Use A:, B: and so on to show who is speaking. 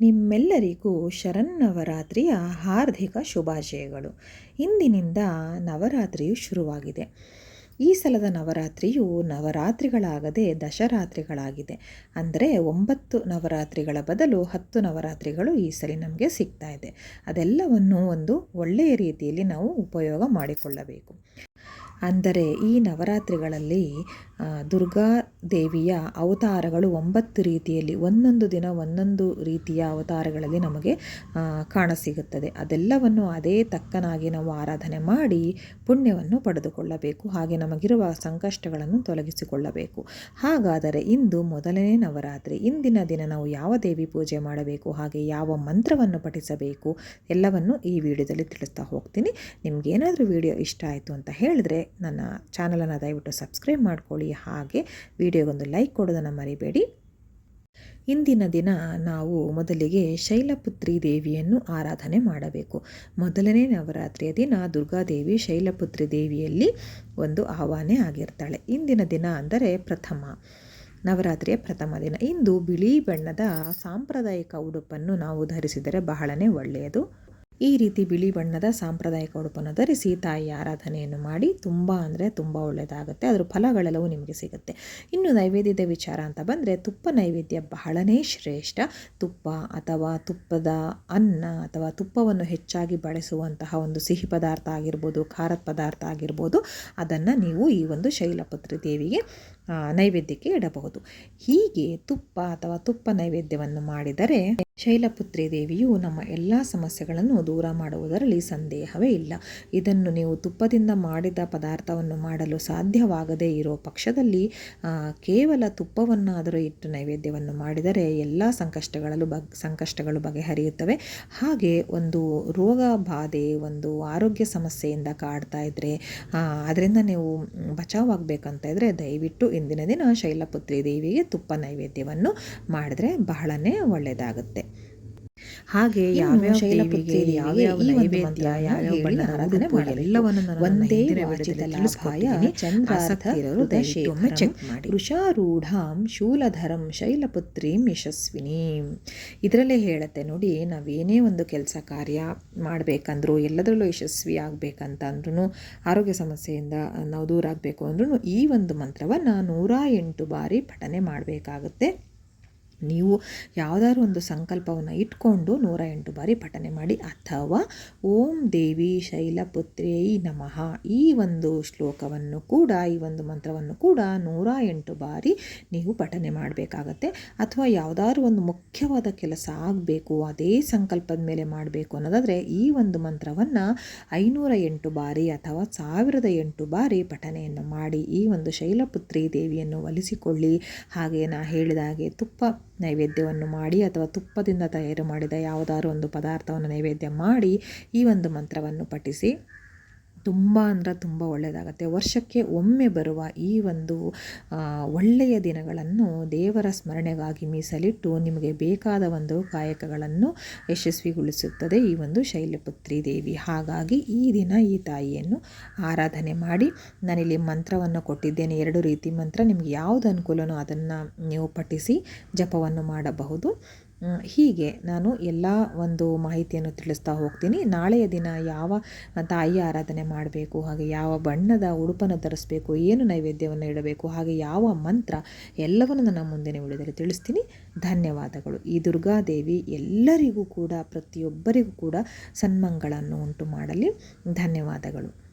A: ನಿಮ್ಮೆಲ್ಲರಿಗೂ ಶರನ್ನವರಾತ್ರಿಯ ಹಾರ್ದಿಕ ಶುಭಾಶಯಗಳು. ಇಂದಿನಿಂದ ನವರಾತ್ರಿಯು ಶುರುವಾಗಿದೆ. ಈ ಸಲದ ನವರಾತ್ರಿಯು ನವರಾತ್ರಿಗಳಾಗದೆ ದಶರಾತ್ರಿಗಳಾಗಿದೆ. ಅಂದರೆ ಒಂಬತ್ತು ನವರಾತ್ರಿಗಳ ಬದಲು ಹತ್ತು ನವರಾತ್ರಿಗಳು ಈ ಸಲ ನಮಗೆ ಸಿಗ್ತಾ ಇದೆ. ಅದೆಲ್ಲವನ್ನು ಒಂದು ಒಳ್ಳೆಯ ರೀತಿಯಲ್ಲಿ ನಾವು ಉಪಯೋಗ ಮಾಡಿಕೊಳ್ಳಬೇಕು. ಅಂದರೆ ಈ ನವರಾತ್ರಿಗಳಲ್ಲಿ ದುರ್ಗಾ ದೇವಿಯ ಅವತಾರಗಳು ಒಂಬತ್ತು ರೀತಿಯಲ್ಲಿ, ಒಂದೊಂದು ದಿನ ಒಂದೊಂದು ರೀತಿಯ ಅವತಾರಗಳಲ್ಲಿ ನಮಗೆ ಕಾಣಸಿಗುತ್ತದೆ. ಅದೆಲ್ಲವನ್ನು ಅದೇ ತಕ್ಕನಾಗಿ ನಾವು ಆರಾಧನೆ ಮಾಡಿ ಪುಣ್ಯವನ್ನು ಪಡೆದುಕೊಳ್ಳಬೇಕು. ಹಾಗೆ ನಮಗಿರುವ ಸಂಕಷ್ಟಗಳನ್ನು ತೊಲಗಿಸಿಕೊಳ್ಳಬೇಕು. ಹಾಗಾದರೆ ಇಂದು ಮೊದಲನೇ ನವರಾತ್ರಿ. ಇಂದಿನ ದಿನ ನಾವು ಯಾವ ದೇವಿ ಪೂಜೆ ಮಾಡಬೇಕು? ಹಾಗೆ ಯಾವ ಮಂತ್ರವನ್ನು ಪಠಿಸಬೇಕು? ಎಲ್ಲವನ್ನು ಈ ವಿಡಿಯೋದಲ್ಲಿ ತಿಳಿಸ್ತಾ ಹೋಗ್ತೀನಿ. ನಿಮಗೇನಾದರೂ ವಿಡಿಯೋ ಇಷ್ಟ ಆಯಿತು ಅಂತ ಹೇಳಿದ್ರೆ ನನ್ನ ಚಾನಲನ್ನು ದಯವಿಟ್ಟು ಸಬ್ಸ್ಕ್ರೈಬ್ ಮಾಡ್ಕೊಳ್ಳಿ. ಹಾಗೆ ವಿಡಿಯೋಗೊಂದು ಲೈಕ್ ಕೊಡೋದನ್ನು ಮರಿಬೇಡಿ. ಇಂದಿನ ದಿನ ನಾವು ಮೊದಲಿಗೆ ಶೈಲಪುತ್ರಿ ದೇವಿಯನ್ನು ಆರಾಧನೆ ಮಾಡಬೇಕು. ಮೊದಲನೇ ನವರಾತ್ರಿಯ ದಿನ ದುರ್ಗಾದೇವಿ ಶೈಲಪುತ್ರಿ ದೇವಿಯಲ್ಲಿ ಒಂದು ಆಹ್ವಾನೆ ಆಗಿರ್ತಾಳೆ. ಇಂದಿನ ದಿನ ಅಂದರೆ ಪ್ರಥಮ, ನವರಾತ್ರಿಯ ಪ್ರಥಮ ದಿನ. ಇಂದು ಬಿಳಿ ಬಣ್ಣದ ಸಾಂಪ್ರದಾಯಿಕ ಉಡುಪನ್ನು ನಾವು ಧರಿಸಿದರೆ ಬಹಳನೇ ಒಳ್ಳೆಯದು. ಈ ರೀತಿ ಬಿಳಿ ಬಣ್ಣದ ಸಾಂಪ್ರದಾಯಿಕ ಉಡುಪನ್ನು ಧರಿಸಿ ತಾಯಿ ಆರಾಧನೆಯನ್ನು ಮಾಡಿ ತುಂಬ ಅಂದರೆ ತುಂಬ ಒಳ್ಳೆಯದಾಗುತ್ತೆ. ಅದರ ಫಲಗಳೆಲ್ಲವೂ ನಿಮಗೆ ಸಿಗುತ್ತೆ. ಇನ್ನು ನೈವೇದ್ಯದ ವಿಚಾರ ಅಂತ ಬಂದರೆ ತುಪ್ಪ ನೈವೇದ್ಯ ಬಹಳನೇ ಶ್ರೇಷ್ಠ. ತುಪ್ಪ ಅಥವಾ ತುಪ್ಪದ ಅನ್ನ ಅಥವಾ ತುಪ್ಪವನ್ನು ಹೆಚ್ಚಾಗಿ ಬಳಸುವಂತಹ ಒಂದು ಸಿಹಿ ಪದಾರ್ಥ ಆಗಿರ್ಬೋದು, ಖಾರದ ಪದಾರ್ಥ ಆಗಿರ್ಬೋದು, ಅದನ್ನು ನೀವು ಈ ಒಂದು ಶೈಲಪತ್ರಿ ದೇವಿಗೆ ನೈವೇದ್ಯಕ್ಕೆ ಇಡಬಹುದು. ಹೀಗೆ ತುಪ್ಪ ಅಥವಾ ತುಪ್ಪ ನೈವೇದ್ಯವನ್ನು ಮಾಡಿದರೆ ಶೈಲಪುತ್ರಿ ದೇವಿಯು ನಮ್ಮ ಎಲ್ಲ ಸಮಸ್ಯೆಗಳನ್ನು ದೂರ ಮಾಡುವುದರಲ್ಲಿ ಸಂದೇಹವೇ ಇಲ್ಲ. ಇದನ್ನು ನೀವು ತುಪ್ಪದಿಂದ ಮಾಡಿದ ಪದಾರ್ಥವನ್ನು ಮಾಡಲು ಸಾಧ್ಯವಾಗದೇ ಇರೋ ಪಕ್ಷದಲ್ಲಿ ಕೇವಲ ತುಪ್ಪವನ್ನಾದರೂ ಇಟ್ಟು ನೈವೇದ್ಯವನ್ನು ಮಾಡಿದರೆ ಎಲ್ಲ ಸಂಕಷ್ಟಗಳಲ್ಲೂ ಬಗ್, ಸಂಕಷ್ಟಗಳು ಬಗೆಹರಿಯುತ್ತವೆ. ಹಾಗೆ ಒಂದು ರೋಗ ಬಾಧೆ, ಒಂದು ಆರೋಗ್ಯ ಸಮಸ್ಯೆಯಿಂದ ಕಾಡ್ತಾ ಇದ್ದರೆ ಅದರಿಂದ ನೀವು ಬಚಾವಾಗಬೇಕಂತ ಇದ್ದರೆ ದಯವಿಟ್ಟು ಇಂದಿನ ದಿನ ಶೈಲಪುತ್ರಿ ದೇವಿಗೆ ತುಪ್ಪ ನೈವೇದ್ಯವನ್ನು ಮಾಡಿದ್ರೆ ಬಹಳನೇ ಒಳ್ಳೆಯದಾಗುತ್ತೆ. ಹಾಗೆ ಯಾವ್ಯಾವ ಶೈಲಪುತ್ರಿ ಯಾವ್ಯಾವ ನೈವೇದ್ಯ ಯಾವ್ಯಾವ ಬಣ್ಣ ಆರಾಧನೆ ಎಲ್ಲವನ್ನು ಒಂದೇ ದಯವಿಟ್ಟು ಚೆಕ್ ಮಾಡಿ. ವೃಷಾರೂಢಾಂ ಶೂಲಧರಂ ಶೈಲಪುತ್ರೀಂ ಯಶಸ್ವಿನಿ. ಇದರಲ್ಲೇ ಹೇಳುತ್ತೆ ನೋಡಿ ನಾವೇನೇ ಒಂದು ಕೆಲಸ ಕಾರ್ಯ ಮಾಡಬೇಕಂದ್ರೂ ಎಲ್ಲದರಲ್ಲೂ ಯಶಸ್ವಿ ಆಗಬೇಕಂತ ಅಂದ್ರೂ ಆರೋಗ್ಯ ಸಮಸ್ಯೆಯಿಂದ ನಾವು ದೂರ ಆಗಬೇಕು ಅಂದ್ರೂ ಈ ಒಂದು ಮಂತ್ರವನ್ನು ನೂರ ಎಂಟು ಬಾರಿ ಪಠನೆ ಮಾಡಬೇಕಾಗುತ್ತೆ. ನೀವು ಯಾವುದಾದ್ರು ಒಂದು ಸಂಕಲ್ಪವನ್ನು ಇಟ್ಕೊಂಡು ನೂರ ಎಂಟು ಬಾರಿ ಪಠನೆ ಮಾಡಿ ಅಥವಾ ಓಂ ದೇವಿ ಶೈಲಪುತ್ರಿಯೈ ನಮಃ ಈ ಒಂದು ಶ್ಲೋಕವನ್ನು ಕೂಡ, ಈ ಒಂದು ಮಂತ್ರವನ್ನು ಕೂಡ ನೂರ ಎಂಟು ಬಾರಿ ನೀವು ಪಠನೆ ಮಾಡಬೇಕಾಗತ್ತೆ. ಅಥವಾ ಯಾವುದಾದ್ರು ಒಂದು ಮುಖ್ಯವಾದ ಕೆಲಸ ಆಗಬೇಕು, ಅದೇ ಸಂಕಲ್ಪದ ಮೇಲೆ ಮಾಡಬೇಕು ಅನ್ನೋದಾದರೆ ಈ ಒಂದು ಮಂತ್ರವನ್ನು ಐನೂರ ಎಂಟು ಬಾರಿ ಅಥವಾ ಸಾವಿರದ ಎಂಟು ಬಾರಿ ಪಠನೆಯನ್ನು ಮಾಡಿ ಈ ಒಂದು ಶೈಲಪುತ್ರಿ ದೇವಿಯನ್ನು ಒಲಿಸಿಕೊಳ್ಳಿ. ಹಾಗೆ ನಾ ಹೇಳಿದ ಹಾಗೆ ತುಪ್ಪ ನೈವೇದ್ಯವನ್ನು ಮಾಡಿ ಅಥವಾ ತುಪ್ಪದಿಂದ ತಯಾರು ಮಾಡಿದ ಯಾವುದಾದ್ರು ಒಂದು ಪದಾರ್ಥವನ್ನು ನೈವೇದ್ಯ ಮಾಡಿ ಈ ಒಂದು ಮಂತ್ರವನ್ನು ಪಠಿಸಿ ತುಂಬ ಅಂದರೆ ತುಂಬ ಒಳ್ಳೆಯದಾಗತ್ತೆ ವರ್ಷಕ್ಕೆ ಒಮ್ಮೆ ಬರುವ ಈ ಒಂದು ಒಳ್ಳೆಯ ದಿನಗಳನ್ನು ದೇವರ ಸ್ಮರಣೆಗಾಗಿ ಮೀಸಲಿಟ್ಟು ನಿಮಗೆ ಬೇಕಾದ ಒಂದು ಕಾಯಕಗಳನ್ನು ಯಶಸ್ವಿಗೊಳಿಸುತ್ತದೆ ಈ ಒಂದು ಶೈಲಪುತ್ರಿ ದೇವಿ. ಹಾಗಾಗಿ ಈ ದಿನ ಈ ತಾಯಿಯನ್ನು ಆರಾಧನೆ ಮಾಡಿ, ನಾನಿಲ್ಲಿ ಮಂತ್ರವನ್ನು ಕೊಟ್ಟಿದ್ದೇನೆ. ಎರಡು ರೀತಿ ಮಂತ್ರ, ನಿಮಗೆ ಯಾವುದು ಅನುಕೂಲನೋ ಅದನ್ನು ನೀವು ಪಠಿಸಿ ಜಪವನ್ನು ಮಾಡಬಹುದು. ಹೀಗೆ ನಾನು ಎಲ್ಲ ಒಂದು ಮಾಹಿತಿಯನ್ನು ತಿಳಿಸ್ತಾ ಹೋಗ್ತೀನಿ. ನಾಳೆಯ ದಿನ ಯಾವ ತಾಯಿ ಆರಾಧನೆ ಮಾಡಬೇಕು, ಹಾಗೆ ಯಾವ ಬಣ್ಣದ ಉಡುಪನ್ನು ಧರಿಸಬೇಕು, ಏನು ನೈವೇದ್ಯವನ್ನು ಇಡಬೇಕು, ಹಾಗೆ ಯಾವ ಮಂತ್ರ ಎಲ್ಲವನ್ನು ನನ್ನ ಮುಂದಿನ ವಿಡಿಯೋದಲ್ಲಿ ತಿಳಿಸ್ತೀನಿ. ಧನ್ಯವಾದಗಳು. ಈ ದುರ್ಗಾದೇವಿ ಎಲ್ಲರಿಗೂ ಕೂಡ, ಪ್ರತಿಯೊಬ್ಬರಿಗೂ ಕೂಡ ಸನ್ಮಂಗಳನ್ನು ಉಂಟು ಮಾಡಲಿ. ಧನ್ಯವಾದಗಳು.